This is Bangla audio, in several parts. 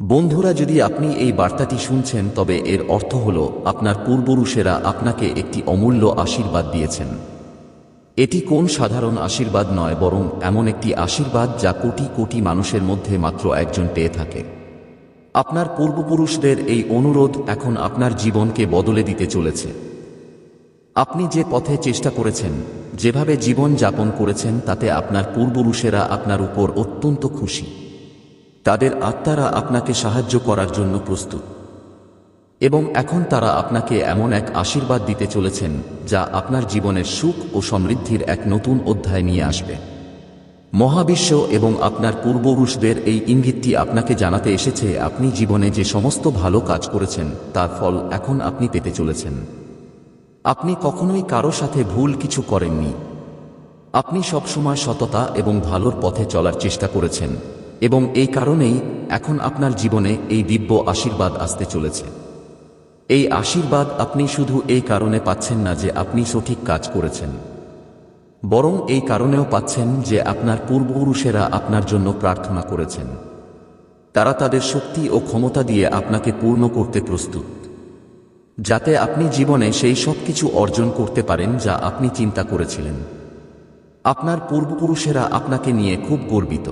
বন্ধুরা, যদি আপনি এই বার্তাটি শুনছেন, তবে এর অর্থ হল, আপনার পূর্বপুরুষেরা আপনাকে একটি অমূল্য আশীর্বাদ দিয়েছেন। এটি কোন সাধারণ আশীর্বাদ নয়, বরং এমন একটি আশীর্বাদ যা কোটি কোটি মানুষের মধ্যে মাত্র একজন পেয়ে থাকে। আপনার পূর্বপুরুষদের এই অনুরোধ এখন আপনার জীবনকে বদলে দিতে চলেছে। আপনি যে পথে চেষ্টা করেছেন, যেভাবে জীবন যাপন করেছেন, তাতে আপনার পূর্বপুরুষেরা আপনার উপর অত্যন্ত খুশি। তাদের আত্মারা আপনাকে সাহায্য করার জন্য প্রস্তুত। এবং এখন তারা আপনাকে এমন এক আশীর্বাদ দিতে চলেছেন, যা আপনার জীবনের সুখ ও সমৃদ্ধির এক নতুন অধ্যায় নিয়ে আসবে। মহাবিশ্ব এবং আপনার পূর্বপুরুষদের এই ইঙ্গিতটি আপনাকে জানাতে এসেছে, আপনি জীবনে যে সমস্ত ভালো কাজ করেছেন, তার ফল এখন আপনি পেতে চলেছেন। আপনি কখনোই কারও সাথে ভুল কিছু করেননি। আপনি সবসময় সততা এবং ভালোর পথে চলার চেষ্টা করেছেন। এবং এই কারণেই এখন আপনার জীবনে এই দিব্য আশীর্বাদ আসতে চলেছে। এই আশীর্বাদ আপনি শুধু এই কারণে পাচ্ছেন না যে আপনি সঠিক কাজ করেছেন। বরং এই কারণেও পাচ্ছেন যে আপনার পূর্বপুরুষেরা আপনার জন্য প্রার্থনা করেছেন। তারা তাদের শক্তি ও ক্ষমতা দিয়ে আপনাকে পূর্ণ করতে প্রস্তুত। যাতে আপনি জীবনে সেই সব কিছু অর্জন করতে পারেন যা আপনি চিন্তা করেছিলেন। আপনার পূর্বপুরুষেরা আপনাকে নিয়ে খুব গর্বিত।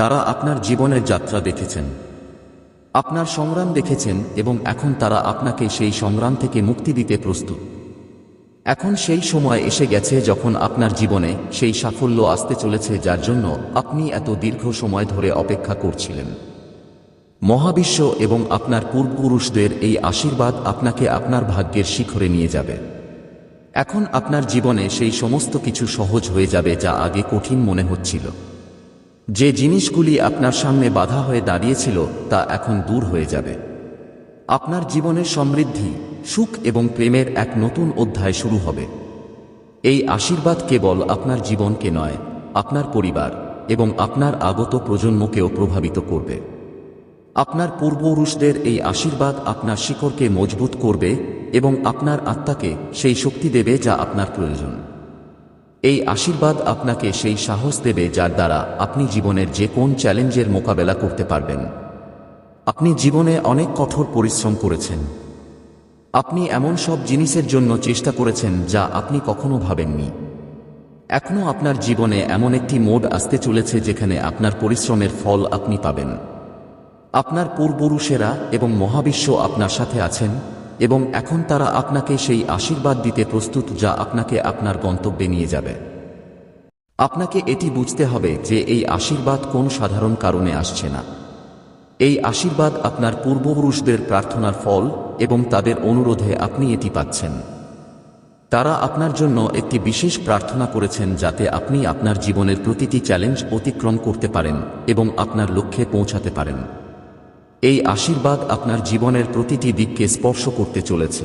তারা আপনার জীবনের যাত্রা দেখেছেন। আপনার সংগ্রাম দেখেছেন এবং এখন তারা আপনাকে সেই সংগ্রাম থেকে মুক্তি দিতে প্রস্তুত। এখন সেই সময় এসে গেছে যখন আপনার জীবনে সেই সাফল্য আসতে চলেছে যার জন্য আপনি এত দীর্ঘ সময় ধরে অপেক্ষা করছিলেন। মহাবিশ্ব এবং আপনার পূর্বপুরুষদের এই আশীর্বাদ আপনাকে আপনার ভাগ্যের শিখরে নিয়ে যাবে। এখন আপনার জীবনে সেই সমস্ত কিছু সহজ হয়ে যাবে যা আগে কঠিন মনে হচ্ছিল। যে জিনিসগুলি আপনার সামনে বাধা হয়ে দাঁড়িয়েছিল তা এখন দূর হয়ে যাবে। আপনার জীবনের সমৃদ্ধি, সুখ এবং প্রেমের এক নতুন অধ্যায় শুরু হবে। এই আশীর্বাদ কেবল আপনার জীবনকে নয়, আপনার পরিবার এবং আপনার আগত প্রজন্মকেও প্রভাবিত করবে। আপনার পূর্বপুরুষদের এই আশীর্বাদ আপনার শিকড়কে মজবুত করবে এবং আপনার আত্মাকে সেই শক্তি দেবে যা আপনার প্রয়োজন। এই আশীর্বাদ আপনাকে সেই সাহস দেবে যার দ্বারা আপনি জীবনের যে কোন চ্যালেঞ্জের মোকাবেলা করতে পারবেন। আপনি জীবনে অনেক কঠোর পরিশ্রম করেছেন। আপনি এমন সব জিনিসের জন্য চেষ্টা করেছেন যা আপনি কখনো ভাবেননি। এখনও আপনার জীবনে এমন একটি মোড আসতে চলেছে যেখানে আপনার পরিশ্রমের ফল আপনি পাবেন। আপনার পূর্বপুরুষেরা এবং মহাবিশ্ব আপনার সাথে আছেন। এবং এখন তারা আপনাকে সেই আশীর্বাদ দিতে প্রস্তুত যা আপনাকে আপনার গন্তব্যে নিয়ে যাবে। আপনাকে এটি বুঝতে হবে যে এই আশীর্বাদ কোন সাধারণ কারণে আসছে না। এই আশীর্বাদ আপনার পূর্বপুরুষদের প্রার্থনার ফল এবং তাদের অনুরোধে আপনি এটি পাচ্ছেন। তারা আপনার জন্য একটি বিশেষ প্রার্থনা করেছেন যাতে আপনি আপনার জীবনের প্রতিটি চ্যালেঞ্জ অতিক্রম করতে পারেন এবং আপনার লক্ষ্যে পৌঁছাতে পারেন। এই আশীর্বাদ আপনার জীবনের প্রতিটি দিককে স্পর্শ করতে চলেছে।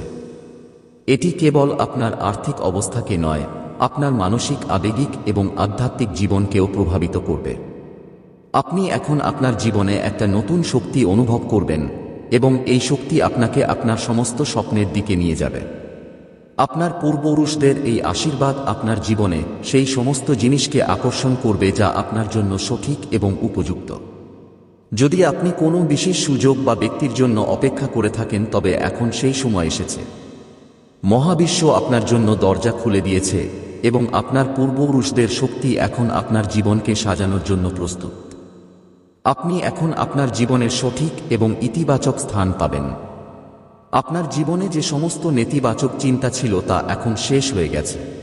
এটি কেবল আপনার আর্থিক অবস্থাকে নয়, আপনার মানসিক, আবেগিক এবং আধ্যাত্মিক জীবনকেও প্রভাবিত করবে। আপনি এখন আপনার জীবনে একটা নতুন শক্তি অনুভব করবেন এবং এই শক্তি আপনাকে আপনার সমস্ত স্বপ্নের দিকে নিয়ে যাবে। আপনার পূর্বপুরুষদের এই আশীর্বাদ আপনার জীবনে সেই সমস্ত জিনিসকে আকর্ষণ করবে যা আপনার জন্য সঠিক এবং উপযুক্ত। যদি আপনি কোনো বিশেষ সুযোগ বা ব্যক্তির জন্য অপেক্ষা করে থাকেন, তবে এখন সেই সময় এসেছে। মহাবিশ্ব আপনার জন্য দরজা খুলে দিয়েছে, এবং আপনার পূর্বপুরুষদের শক্তি এখন আপনার জীবনকে সাজানোর জন্য প্রস্তুত। আপনি এখন আপনার জীবনের সঠিক এবং ইতিবাচক স্থান পাবেন। আপনার জীবনে যে সমস্ত নেতিবাচক চিন্তা ছিল, তা এখন শেষ হয়ে গেছে।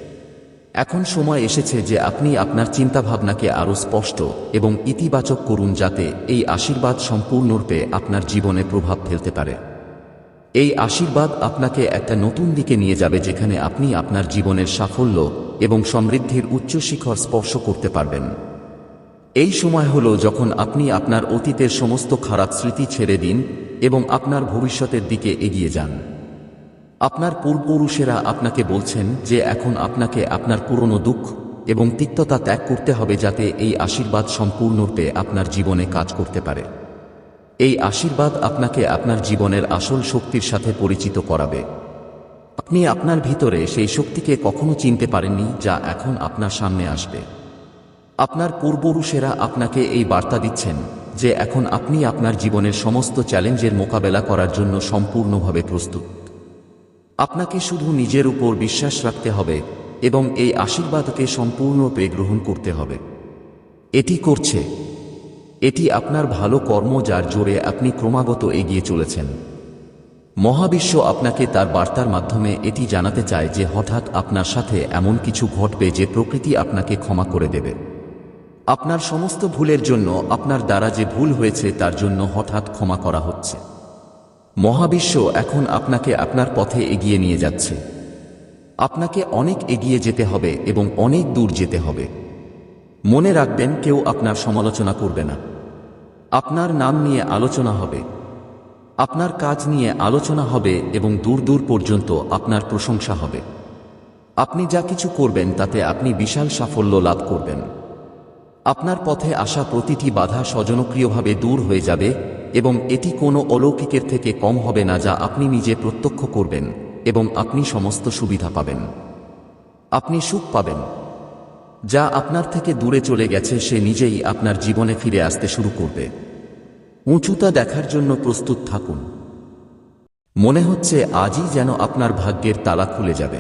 এখন সময় এসেছে যে আপনি আপনার চিন্তাভাবনাকে আরও স্পষ্ট এবং ইতিবাচক করুন যাতে এই আশীর্বাদ সম্পূর্ণরূপে আপনার জীবনে প্রভাব ফেলতে পারে। এই আশীর্বাদ আপনাকে একটা নতুন দিকে নিয়ে যাবে যেখানে আপনি আপনার জীবনের সাফল্য এবং সমৃদ্ধির উচ্চ শিখর স্পর্শ করতে পারবেন। এই সময় হল যখন আপনি আপনার অতীতের সমস্ত খারাপ স্মৃতি ছেড়ে দিন এবং আপনার ভবিষ্যতের দিকে এগিয়ে যান। আপনার পূর্বপুরুষেরা আপনাকে বলছেন যে এখন আপনাকে আপনার পুরনো দুঃখ এবং তিক্ততা ত্যাগ করতে হবে যাতে এই আশীর্বাদ সম্পূর্ণরূপে আপনার জীবনে কাজ করতে পারে। এই আশীর্বাদ আপনাকে আপনার জীবনের আসল শক্তির সাথে পরিচিত করাবে। আপনি আপনার ভিতরে সেই শক্তিকে কখনো চিনতে পারেননি যা এখন আপনার সামনে আসবে। আপনার পূর্বপুরুষেরা আপনাকে এই বার্তা দিচ্ছেন যে এখন আপনি আপনার জীবনের সমস্ত চ্যালেঞ্জের মোকাবেলা করার জন্য সম্পূর্ণভাবে প্রস্তুত। আপনাকে শুধু নিজের উপর বিশ্বাস রাখতে হবে এবং এই আশীর্বাদকে সম্পূর্ণরূপে গ্রহণ করতে হবে। এটি করছে। এটি আপনার ভালো কর্ম যার জোরে আপনি ক্রমাগত এগিয়ে চলেছেন। মহাবিশ্ব আপনাকে তার বার্তার মাধ্যমে এটি জানাতে চায় যে হঠাৎ আপনার সাথে এমন কিছু ঘটবে যে প্রকৃতি আপনাকে ক্ষমা করে দেবে। আপনার সমস্ত ভুলের জন্য আপনার দ্বারা যে ভুল হয়েছে তার জন্য হঠাৎ ক্ষমা করা হচ্ছে। মহাবিশ্ব এখন আপনাকে আপনার পথে এগিয়ে নিয়ে যাচ্ছে। আপনাকে অনেক এগিয়ে যেতে হবে এবং অনেক দূর যেতে হবে। মনে রাখবেন, কেউ আপনার সমালোচনা করবে না। আপনার নাম নিয়ে আলোচনা হবে। আপনার কাজ নিয়ে আলোচনা হবে এবং দূর দূর পর্যন্ত আপনার প্রশংসা হবে। আপনি যা কিছু করবেন, তাতে আপনি বিশাল সাফল্য লাভ করবেন। আপনার পথে আসা প্রতিটি বাধা স্বজনক্রিয়ভাবে দূর হয়ে যাবে। এবং এটি কোনো অলৌকিকের থেকে কম হবে না যা আপনি নিজে প্রত্যক্ষ করবেন এবং আপনি সমস্ত সুবিধা পাবেন। আপনি সুখ পাবেন। যা আপনার থেকে দূরে চলে গেছে, সে নিজেই আপনার জীবনে ফিরে আসতে শুরু করবে। উঁচুতা দেখার জন্য প্রস্তুত থাকুন। মনে হচ্ছে আজই যেন আপনার ভাগ্যের তালা খুলে যাবে।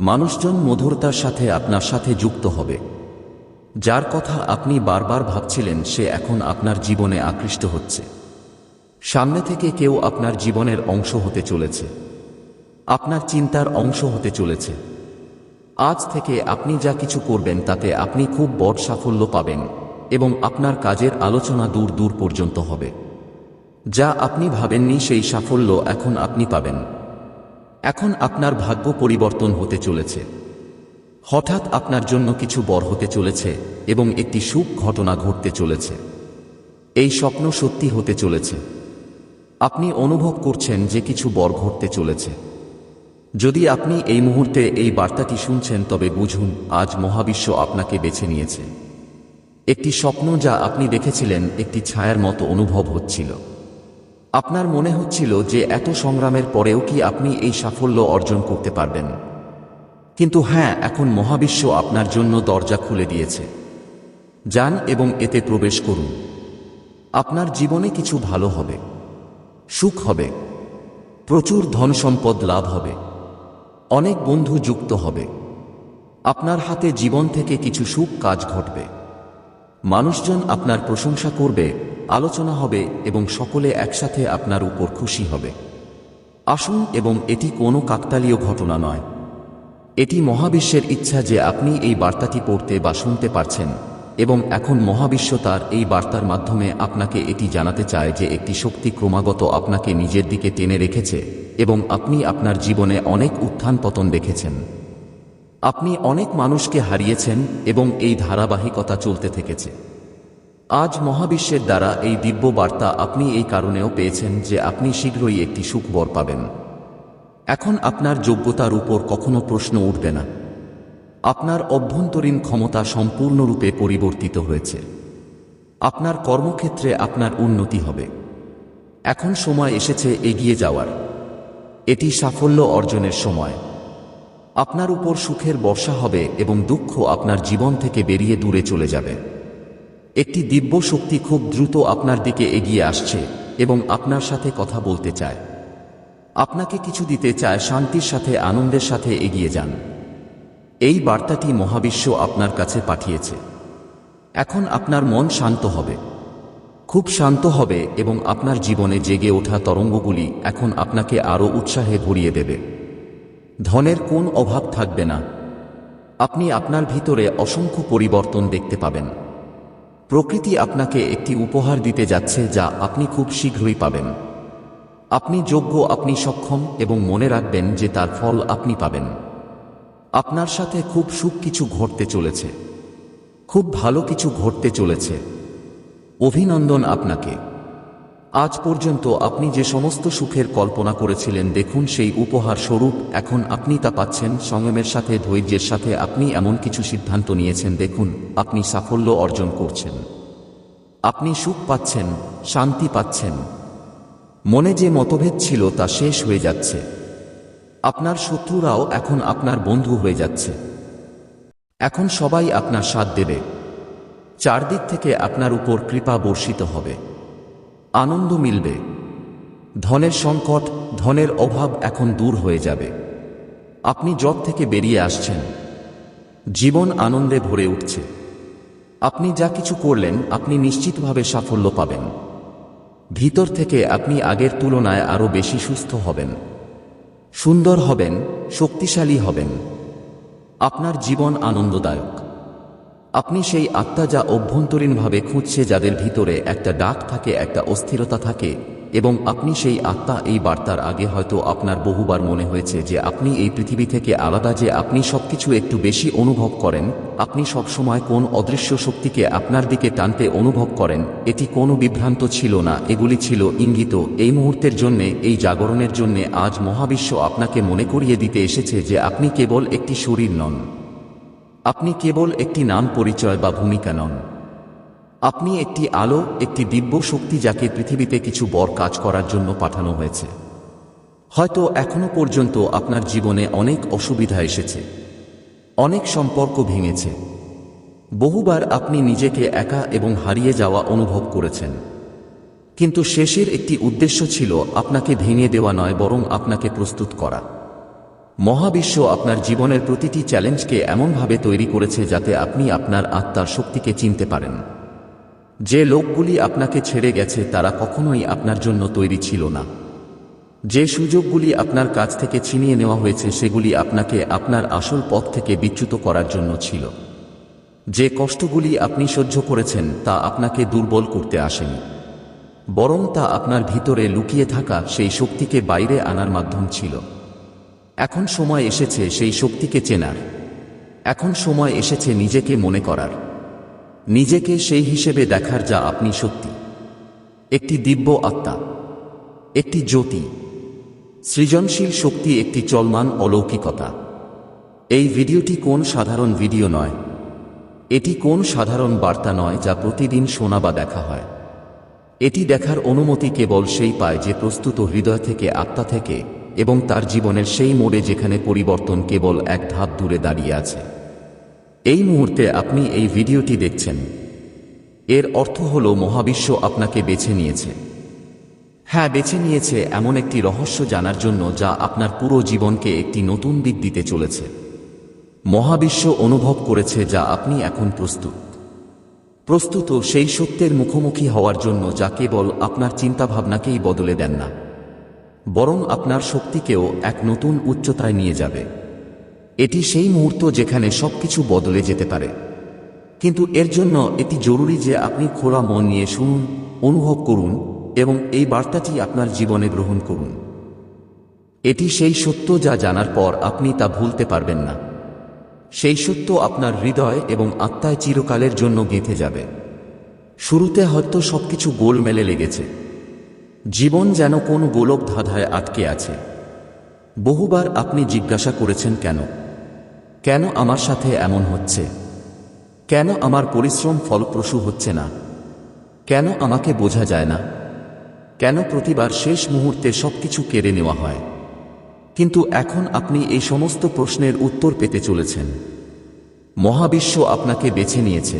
মানুষজন মধুরতার সাথে আপনার সাথে যুক্ত হবে। যার কথা আপনি বারবার ভাবছিলেন, সে এখন আপনার জীবনে আকৃষ্ট হচ্ছে। সামনে থেকে কেউ আপনার জীবনের অংশ হতে চলেছে। আপনার চিন্তার অংশ হতে চলেছে। আজ থেকে আপনি যা কিছু করবেন, তাতে আপনি খুব বড় সাফল্য পাবেন এবং আপনার কাজের আলোচনা দূর দূর পর্যন্ত হবে। যা আপনি ভাবেননি, সেই সাফল্য এখন আপনি পাবেন। এখন আপনার ভাগ্য পরিবর্তন হতে চলেছে। হঠাৎ আপনার জন্য কিছু বর হতে চলেছে এবং একটি সুখ ঘটনা ঘটতে চলেছে। এই স্বপ্ন সত্যি হতে চলেছে। আপনি অনুভব করছেন যে কিছু বর ঘটতে চলেছে। যদি আপনি এই মুহূর্তে এই বার্তাটি শুনছেন, তবে বুঝুন, আজ মহাবিশ্ব আপনাকে বেছে নিয়েছে। একটি স্বপ্ন যা আপনি দেখেছিলেন একটি ছায়ার মতো অনুভব হচ্ছিল। আপনার মনে হচ্ছিল যে এত সংগ্রামের পরেও কি আপনি এই সাফল্য অর্জন করতে পারবেন। কিন্তু হ্যাঁ এখন মহাবিশ্ব আপনার জন্য দরজা খুলে দিয়েছে। যান এবং এতে প্রবেশ করুন। আপনার জীবনে কিছু ভালো হবে। সুখ হবে। প্রচুর ধন সম্পদ লাভ হবে। অনেক বন্ধু যুক্ত হবে। আপনার হাতে জীবন থেকে কিছু সুখ কাজ ঘটবে। মানুষজন আপনার প্রশংসা করবে, আলোচনা হবে এবং সকলে একসাথে আপনার উপর খুশি হবে। আসুন এবং এটি কোনো কাকতালীয় ঘটনা নয়। এটি মহাবিশ্বের ইচ্ছা যে আপনি এই বার্তাটি পড়তে বা শুনতে পারছেন, এবং এখন মহাবিশ্ব তার এই বার্তার মাধ্যমে আপনাকে এটি জানাতে চায় যে একটি শক্তি ক্রমাগত আপনাকে নিজের দিকে টেনে রেখেছে, এবং আপনি আপনার জীবনে অনেক উত্থান পতন দেখেছেন। আপনি অনেক মানুষকে হারিয়েছেন, এবং এই ধারাবাহিকতা চলতে থেকেছে। আজ মহাবিশ্বের দ্বারা এই দিব্য বার্তা আপনি এই কারণেও পেয়েছেন যে আপনি শীঘ্রই একটি সুখবর পাবেন। এখন আপনার যোগ্যতার উপর কখনো প্রশ্ন উঠবে না। আপনার অভ্যন্তরীণ ক্ষমতা সম্পূর্ণরূপে পরিবর্তিত হয়েছে। আপনার কর্মক্ষেত্রে আপনার উন্নতি হবে। এখন সময় এসেছে এগিয়ে যাওয়ার। এটি সাফল্য অর্জনের সময়। আপনার উপর সুখের বর্ষা হবে এবং দুঃখ আপনার জীবন থেকে বেরিয়ে দূরে চলে যাবে। একটি দিব্য শক্তি খুব দ্রুত আপনার দিকে এগিয়ে আসছে এবং আপনার সাথে কথা বলতে চায়। আপনাকে কিছু দিতে চায় শান্তির সাথে, আনন্দের সাথে এগিয়ে যান। এই বার্তাটি মহাবিশ্ব আপনার কাছে পাঠিয়েছে। এখন আপনার মন শান্ত হবে। খুব শান্ত হবে এবং আপনার জীবনে জেগে ওঠা তরঙ্গগুলি এখন আপনাকে আরও উৎসাহে ভরিয়ে দেবে। ধনের কোন অভাব থাকবে না। আপনি আপনার ভিতরে অসংখ্য পরিবর্তন দেখতে পাবেন। প্রকৃতি আপনাকে একটি উপহার দিতে যাচ্ছে যা আপনি খুব শীঘ্রই পাবেন। আপনি যোগ্য, আপনি সক্ষম এবং মনে রাখবেন যে তার ফল আপনি পাবেন। আপনার সাথে খুব সুখ কিছু ঘটতে চলেছে। খুব ভালো কিছু ঘটতে চলেছে। অভিনন্দন আপনাকে। আজ পর্যন্ত আপনি যে সমস্ত সুখের কল্পনা করেছিলেন, দেখুন সেই উপহার স্বরূপ, এখন আপনি তা পাচ্ছেন, সংযমের সাথে, ধৈর্যের সাথে আপনি এমন কিছু সিদ্ধান্ত নিয়েছেন, দেখুন, আপনি সাফল্য অর্জন করছেন। আপনি সুখ পাচ্ছেন, শান্তি পাচ্ছেন। মনে যে মতভেদ ছিল তা শেষ হয়ে যাচ্ছে। আপনার শত্রুরাও এখন আপনার বন্ধু হয়ে যাচ্ছে। এখন সবাই আপনার সাথ দেবে। চারদিক থেকে আপনার উপর কৃপা বর্ষিত হবে। আনন্দ মিলবে। ধনের সংকট, ধনের অভাব এখন দূর হয়ে যাবে। আপনি জব থেকে বেরিয়ে আসছেন। জীবন আনন্দে ভরে উঠছে। আপনি যা কিছু করলেন, আপনি নিশ্চিতভাবে সাফল্য পাবেন। ভিতর থেকে আপনি আগের তুলনায় আরও বেশি সুস্থ হবেন। সুন্দর হবেন, শক্তিশালী হবেন। আপনার জীবন আনন্দদায়ক। আপনি সেই আত্মা যা অভ্যন্তরীণভাবে খুঁজছে যাদের ভিতরে একটা ডাক থাকে, একটা অস্থিরতা থাকে এবং আপনি সেই আত্মা এই বার্তার আগে হয়তো আপনার বহুবার মনে হয়েছে যে আপনি এই পৃথিবী থেকে আলাদা যে আপনি সবকিছু একটু বেশি অনুভব করেন, আপনি সবসময় কোন অদৃশ্য শক্তিকে আপনার দিকে টানতে অনুভব করেন, এটি কোনো বিভ্রান্ত ছিল না, এগুলি ছিল ইঙ্গিত, এই মুহূর্তের জন্যে, এই জাগরণের জন্যে আজ মহাবিশ্ব আপনাকে মনে করিয়ে দিতে এসেছে যে আপনি কেবল একটি শরীর নন। আপনি কেবল একটি নাম পরিচয় বা ভূমিকা নন। আপনি একটি আলো, একটি দিব্য শক্তি যাকে পৃথিবীতে কিছু বর কাজ করার জন্য পাঠানো হয়েছে। হয়তো এখনও পর্যন্ত আপনার জীবনে অনেক অসুবিধা এসেছে। অনেক সম্পর্ক ভেঙেছে। বহুবার আপনি নিজেকে একা এবং হারিয়ে যাওয়া অনুভব করেছেন। কিন্তু শেষের একটি উদ্দেশ্য ছিল আপনাকে ভেঙে দেওয়া নয়, বরং আপনাকে প্রস্তুত করা। মহাবিশ্ব আপনার জীবনের প্রতিটি চ্যালেঞ্জকে এমনভাবে তৈরি করেছে যাতে আপনি আপনার আত্মার শক্তিকে চিনতে পারেন। যে লোকগুলি আপনাকে ছেড়ে গেছে তারা কখনোই আপনার জন্য তৈরি ছিল না। যে সুযোগগুলি আপনার কাছ থেকে ছিনিয়ে নেওয়া হয়েছে সেগুলি আপনাকে আপনার আসল পথ থেকে বিচ্যুত করার জন্য ছিল। যে কষ্টগুলি আপনি সহ্য করেছেন তা আপনাকে দুর্বল করতে আসেনি। বরং তা আপনার ভিতরে লুকিয়ে থাকা সেই শক্তিকে বাইরে আনার মাধ্যম ছিল। এখন সময় এসেছে সেই শক্তিকে চেনার। এখন সময় এসেছে নিজেকে মনে করার। নিজেকে সেই হিসেবে দেখার যা আপনি সত্যি। একটি দিব্য আত্মা, একটি জ্যোতি, সৃজনশীল শক্তি, একটি চলমান অলৌকিকতা। এই ভিডিওটি কোন সাধারণ ভিডিও নয়, এটি কোন সাধারণ বার্তা নয় যা প্রতিদিন শোনা বা দেখা হয়। এটি দেখার অনুমতি কেবল সেই পায় যে প্রস্তুত হৃদয় থেকে, আত্মা থেকে এবং তার জীবনের সেই মোড়ে যেখানে পরিবর্তন কেবল এক ধাপ দূরে দাঁড়িয়ে আছে। এই মুহূর্তে আপনি এই ভিডিওটি দেখছেন। এর অর্থ হল মহাবিশ্ব আপনাকে বেছে নিয়েছে। হ্যাঁ বেছে নিয়েছে এমন একটি রহস্য জানার জন্য যা আপনার পুরো জীবনকে একটি নতুন দিক দিতে চলেছে। মহাবিশ্ব অনুভব করেছে যা আপনি এখন প্রস্তুত। প্রস্তুত সেই সত্যের মুখোমুখি হওয়ার জন্য যা কেবল আপনার চিন্তাভাবনাকেই বদলে দেন না, বরং আপনার শক্তিকেও এক নতুন উচ্চতায় নিয়ে যাবে। এটি সেই মুহূর্ত যেখানে সবকিছু বদলে যেতে পারে। কিন্তু এর জন্য এটি জরুরি যে আপনি খোলা মন নিয়ে শুনুন, অনুভব করুন এবং এই বার্তাটি আপনার জীবনে গ্রহণ করুন। এটি সেই সত্য যা জানার পর আপনি তা ভুলতে পারবেন না। সেই সত্য আপনার হৃদয় এবং আত্মায় চিরকালের জন্য গেঁথে যাবে। শুরুতে হয়তো সবকিছু গোলমেলে লেগেছে। জীবন যেন কোন গোলক ধাঁধায় আটকে আছে। বহুবার আপনি জিজ্ঞাসা করেছেন কেন? কেন আমার সাথে এমন হচ্ছে? কেন আমার পরিশ্রম ফলপ্রসূ হচ্ছে না? কেন আমাকে বোঝা যায় না? কেন প্রতিবার শেষ মুহূর্তে সবকিছু কেড়ে নেওয়া হয়? কিন্তু এখন আপনি এই সমস্ত প্রশ্নের উত্তর পেতে চলেছেন। মহাবিশ্ব আপনাকে বেছে নিয়েছে।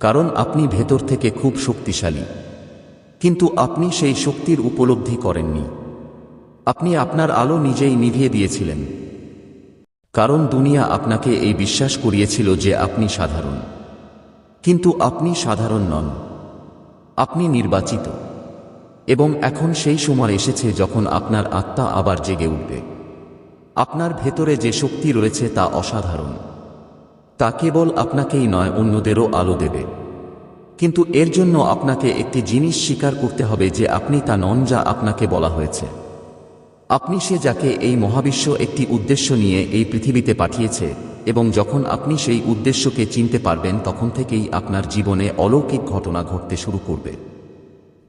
কারণ আপনি ভেতর থেকে খুব শক্তিশালী। কিন্তু আপনি সেই শক্তির উপলব্ধি করেননি। আপনি আপনার আলো নিজেই নিভিয়ে দিয়েছিলেন। কারণ দুনিয়া আপনাকে এই বিশ্বাস করিয়েছিল যে আপনি সাধারণ। কিন্তু আপনি সাধারণ নন। আপনি নির্বাচিত। এবং এখন সেই সময় এসেছে যখন আপনার আত্মা আবার জেগে উঠবে। আপনার ভেতরে যে শক্তি রয়েছে তা অসাধারণ। তা কেবল আপনাকেই নয়, অন্যদেরও আলো দেবে। কিন্তু এর জন্য আপনাকে একটি জিনিস স্বীকার করতে হবে যে আপনি তা নন যা আপনাকে বলা হয়েছে। আপনি সে যাকে এই মহাবিশ্ব একটি উদ্দেশ্য নিয়ে এই পৃথিবীতে পাঠিয়েছে, এবং যখন আপনি সেই উদ্দেশ্যকে চিনতে পারবেন, তখন থেকেই আপনার জীবনে অলৌকিক ঘটনা ঘটতে শুরু করবে।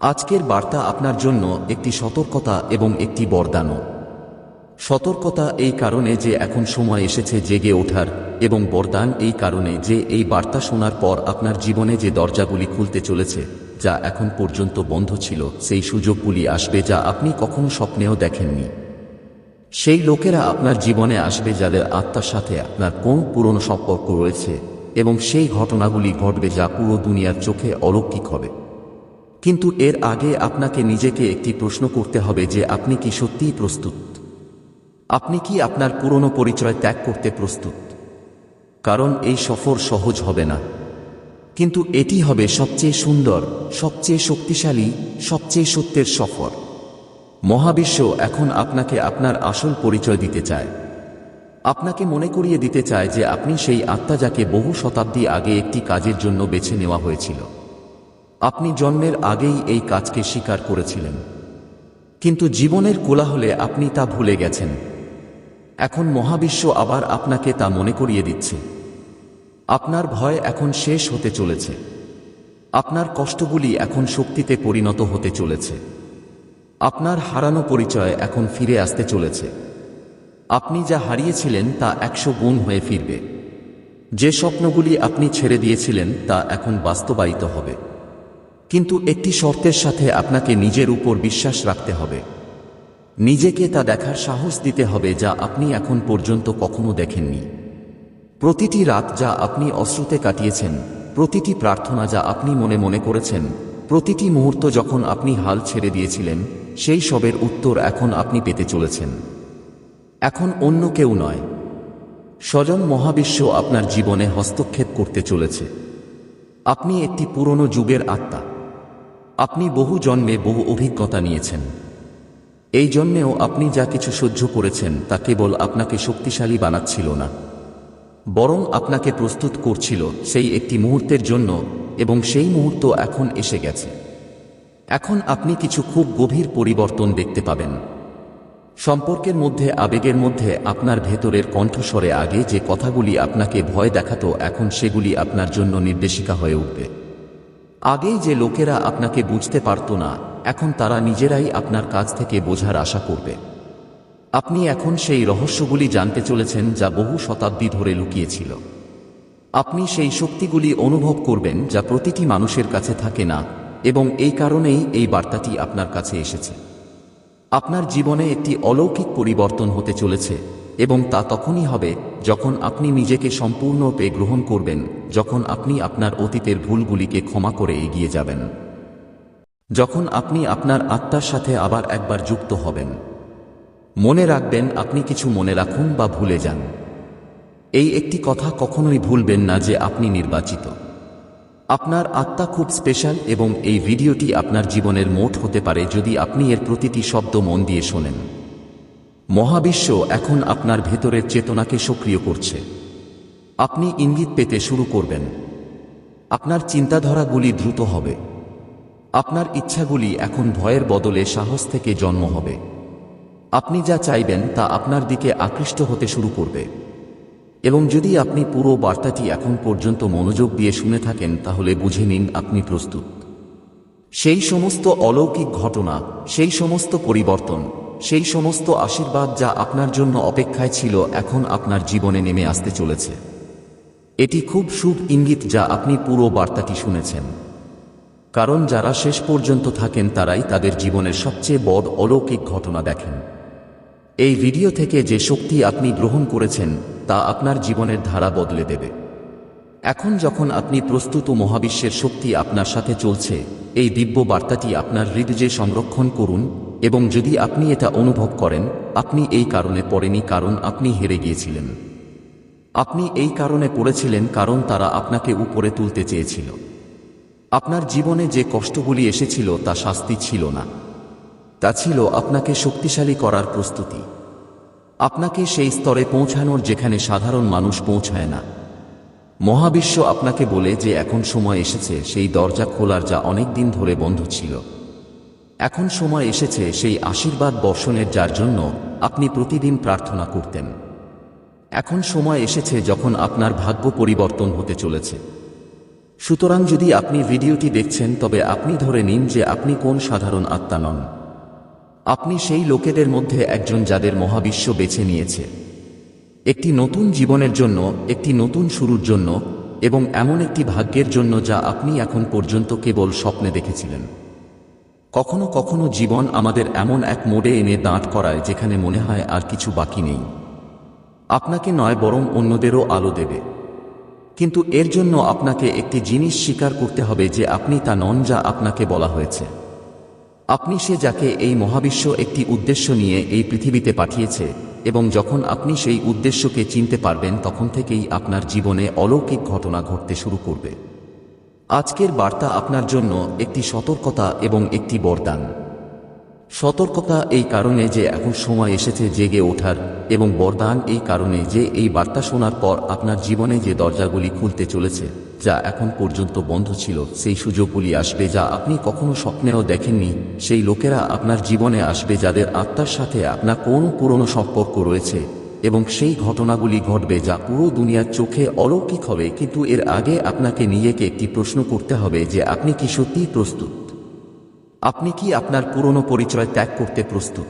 আজকের বার্তা আপনার জন্য একটি সতর্কতা এবং একটি বরদানও। সতর্কতা এই কারণে যে এখন সময় এসেছে জেগে ওঠার, এবং বরদান এই কারণে যে এই বার্তা শোনার পর আপনার জীবনে যে দরজাগুলি খুলতে চলেছে যা এখন পর্যন্ত বন্ধ ছিল, সেই সুযোগগুলি আসবে যা আপনি কখনো স্বপ্নেও দেখেননি। সেই লোকেরা আপনার জীবনে আসবে যাদের আত্মার সাথে আপনার কোন পুরনো সম্পর্ক রয়েছে এবং সেই ঘটনাগুলি ঘটবে যা পুরো দুনিয়ার চোখে অলৌকিক হবে। কিন্তু এর আগে আপনাকে নিজেকে একটি প্রশ্ন করতে হবে যে আপনি কি সত্যিই প্রস্তুত? আপনি কি আপনার পুরনো পরিচয় ত্যাগ করতে প্রস্তুত? কারণ এই সফর সহজ হবে না। কিন্তু এটি হবে সবচেয়ে সুন্দর, সবচেয়ে শক্তিশালী, সবচেয়ে সত্যের সফর। মহাবিশ্ব এখন আপনাকে আপনার আসল পরিচয় দিতে চায়। আপনাকে মনে করিয়ে দিতে চায় যে আপনি সেই আত্মা যাকে বহু শতাব্দী আগে একটি কাজের জন্য বেছে নেওয়া হয়েছিল। আপনি জন্মের আগেই এই কাজকে স্বীকার করেছিলেন। কিন্তু জীবনের কোলাহলে আপনি তা ভুলে গেছেন। এখন মহাবিশ্ব আবার আপনাকে তা মনে করিয়ে দিচ্ছে। আপনার ভয় এখন শেষ হতে চলেছে। আপনার কষ্টগুলি এখন শক্তিতে পরিণত হতে চলেছে। আপনার হারানো পরিচয় এখন ফিরে আসতে চলেছে। আপনি যা হারিয়েছিলেন তা একশো গুণ হয়ে ফিরবে। যে স্বপ্নগুলি আপনি ছেড়ে দিয়েছিলেন তা এখন বাস্তবায়িত হবে। কিন্তু একটি শর্তের সাথে আপনাকে নিজের উপর বিশ্বাস রাখতে হবে। নিজেকে তা দেখার সাহস দিতে হবে যা আপনি এখন পর্যন্ত কখনো দেখেননি। প্রতিটি রাত যা আপনি অশ্রুতে কাটিয়েছেন, প্রতিটি প্রার্থনা যা আপনি মনে মনে করেছেন, প্রতিটি মুহূর্ত যখন আপনি হাল ছেড়ে দিয়েছিলেন, সেই সবের উত্তর এখন আপনি পেতে চলেছেন। এখন অন্য কেউ নয়। স্বজন মহাবিশ্ব আপনার জীবনে হস্তক্ষেপ করতে চলেছে। আপনি একটি পুরনো যুগের আত্মা। আপনি বহু জন্মে বহু অভিজ্ঞতা নিয়েছেন। এই জন্মেও আপনি যা কিছু সহ্য করেছেন, তা কেবল আপনাকে শক্তিশালী বানাচ্ছিল না। বরং আপনাকে প্রস্তুত করছিল সেই একটি মুহূর্তের জন্য এবং সেই মুহূর্ত এখন এসে গেছে। এখন আপনি কিছু খুব গভীর পরিবর্তন দেখতে পাবেন। সম্পর্কের মধ্যে, আবেগের মধ্যে আপনার ভেতরের কণ্ঠস্বরে আগে যে কথাগুলি আপনাকে ভয় দেখাতো, এখন সেগুলি আপনার জন্য নির্দেশিকা হয়ে উঠবে। আগেই যে লোকেরা আপনাকে বুঝতে পারত না, এখন তারা নিজেরাই আপনার কাছ থেকে বোঝার আশা করবে। আপনি এখন সেই রহস্যগুলি জানতে চলেছেন যা বহু শতাব্দী ধরে লুকিয়েছিল। আপনি সেই শক্তিগুলি অনুভব করবেন যা প্রতিটি মানুষের কাছে থাকে না, এবং এই কারণেই এই বার্তাটি আপনার কাছে এসেছে। আপনার জীবনে একটি অলৌকিক পরিবর্তন হতে চলেছে, এবং তা তখনই হবে যখন আপনি নিজেকে সম্পূর্ণরূপে গ্রহণ করবেন, যখন আপনি আপনার অতীতের ভুলগুলিকে ক্ষমা করে এগিয়ে যাবেন। যখন আপনি আপনার আত্মার সাথে আবার একবার যুক্ত হবেন। মনে রাখবেন, আপনি কিছু মনে রাখুন বা ভুলে যান। এই একটি কথা কখনোই ভুলবেন না যে আপনি নির্বাচিত। আপনার আত্মা খুব স্পেশাল এবং এই ভিডিওটি আপনার জীবনের মোট হতে পারে যদি আপনি এর প্রতিটি শব্দ মন দিয়ে শোনেন। মহাবিশ্ব এখন আপনার ভেতরের চেতনাকে সক্রিয় করছে। আপনি ইঙ্গিত পেতে শুরু করবেন। আপনার চিন্তাধারাগুলি দ্রুত হবে। আপনার ইচ্ছাগুলি এখন ভয়ের বদলে সাহস থেকে জন্ম হবে। আপনি যা চাইবেন তা আপনার দিকে আকৃষ্ট হতে শুরু করবে। এবং যদি আপনি পুরো বার্তাটি এখন পর্যন্ত মনোযোগ দিয়ে শুনে থাকেন, তাহলে বুঝে নিন আপনি প্রস্তুত। সেই সমস্ত অলৌকিক ঘটনা, সেই সমস্ত পরিবর্তন, সেই সমস্ত আশীর্বাদ যা আপনার জন্য অপেক্ষায় ছিল, এখন আপনার জীবনে নেমে আসতে চলেছে। এটি খুব শুভ ইঙ্গিত যা আপনি পুরো বার্তাটি শুনেছেন। কারণ যারা শেষ পর্যন্ত থাকেন, তারাই তাদের জীবনের সবচেয়ে বড় অলৌকিক ঘটনা দেখেন। এই ভিডিও থেকে যে শক্তি আপনি গ্রহণ করেছেন, তা আপনার জীবনের ধারা বদলে দেবে। এখন যখন আপনি প্রস্তুত মহাবিশ্বের শক্তি আপনার সাথে চলছে, এই দিব্য বার্তাটি আপনার হৃদয়ে সংরক্ষণ করুন এবং যদি আপনি এটা অনুভব করেন, আপনি এই কারণে পড়েনি কারণ আপনি হেরে গিয়েছিলেন। আপনি এই কারণে পড়েছিলেন কারণ তারা আপনাকে উপরে তুলতে চেয়েছিল। আপনার জীবনে যে কষ্টগুলি এসেছিল, তা শাস্তি ছিল না। তা ছিল আপনাকে শক্তিশালী করার প্রস্তুতি। আপনাকে সেই স্তরে পৌঁছানোর যেখানে সাধারণ মানুষ পৌঁছায় না। মহাবিশ্ব আপনাকে বলে যে এখন সময় এসেছে, সেই দরজা খোলার যা অনেক দিন ধরে বন্ধ ছিল। এখন সময় এসেছে সেই আশীর্বাদ বর্ষণের যার জন্য আপনি প্রতিদিন প্রার্থনা করতেন। এখন সময় এসেছে যখন আপনার ভাগ্য পরিবর্তন হতে চলেছে। সুতরাং যদি আপনি ভিডিওটি দেখছেন, তবে আপনি ধরে নিন যে আপনি কোন সাধারণ আত্মা নন। আপনি সেই লোকেদের মধ্যে একজন যাদের মহাবিশ্ব বেছে নিয়েছে। একটি নতুন জীবনের জন্য, একটি নতুন শুরুর জন্য, এবং এমন একটি ভাগ্যের জন্য যা আপনি এখন পর্যন্ত কেবল স্বপ্নে দেখেছিলেন। কখনো কখনো জীবন আমাদের এমন এক মোড়ে এনে দাঁড় করায় যেখানে মনে হয় আর কিছু বাকি নেই। আপনাকে নয় বরং অন্যদেরও আলো দেবে। কিন্তু এর জন্য আপনাকে একটি জিনিস স্বীকার করতে হবে যে আপনি তা নন যা আপনাকে বলা হয়েছে। আপনি সে যাকে এই মহাবিশ্ব একটি উদ্দেশ্য নিয়ে এই পৃথিবীতে পাঠিয়েছে, এবং যখন আপনি সেই উদ্দেশ্যকে চিনতে পারবেন, তখন থেকেই আপনার জীবনে অলৌকিক ঘটনা ঘটতে শুরু করবে। আজকের বার্তা আপনার জন্য একটি সতর্কতা এবং একটি বরদান। সতর্কতা এই কারণে যে এখন সময় এসেছে জেগে ওঠার, এবং বরদান এই কারণে যে এই বার্তা শোনার পর আপনার জীবনে যে দরজাগুলি খুলতে চলেছে যা এখন পর্যন্ত বন্ধ ছিল, সেই সুযোগগুলি আসবে যা আপনি কখনো স্বপ্নেও দেখেননি। সেই লোকেরা আপনার জীবনে আসবে যাদের আত্মার সাথে আপনার কোনো পুরনো সম্পর্ক রয়েছে এবং সেই ঘটনাগুলি ঘটবে যা পুরো দুনিয়ার চোখে অলৌকিক হবে। কিন্তু এর আগে আপনাকে নিজেকে একটি প্রশ্ন করতে হবে যে আপনি কি সত্যিই প্রস্তুত? আপনি কি আপনার পুরনো পরিচয় ত্যাগ করতে প্রস্তুত?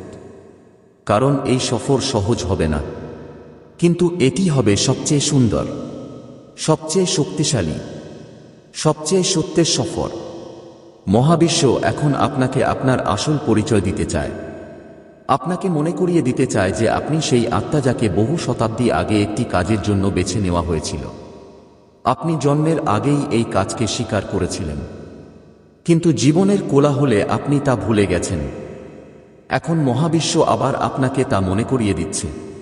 কারণ এই সফর সহজ হবে না। কিন্তু এটি হবে সবচেয়ে সুন্দর। সবচেয়ে শক্তিশালী, সবচেয়ে সত্যের সফর। মহাবিশ্ব এখন আপনাকে আপনার আসল পরিচয় দিতে চায়। আপনাকে মনে করিয়ে দিতে চায় যে আপনি সেই আত্মা যাকে বহু শতাব্দী আগে একটি কাজের জন্য বেছে নেওয়া হয়েছিল। আপনি জন্মের আগেই এই কাজকে স্বীকার করেছিলেন। কিন্তু জীবনের কোলাহলে আপনি তা ভুলে গেছেন। এখন মহাবিশ্ব আবার আপনাকে তা মনে করিয়ে দিচ্ছে।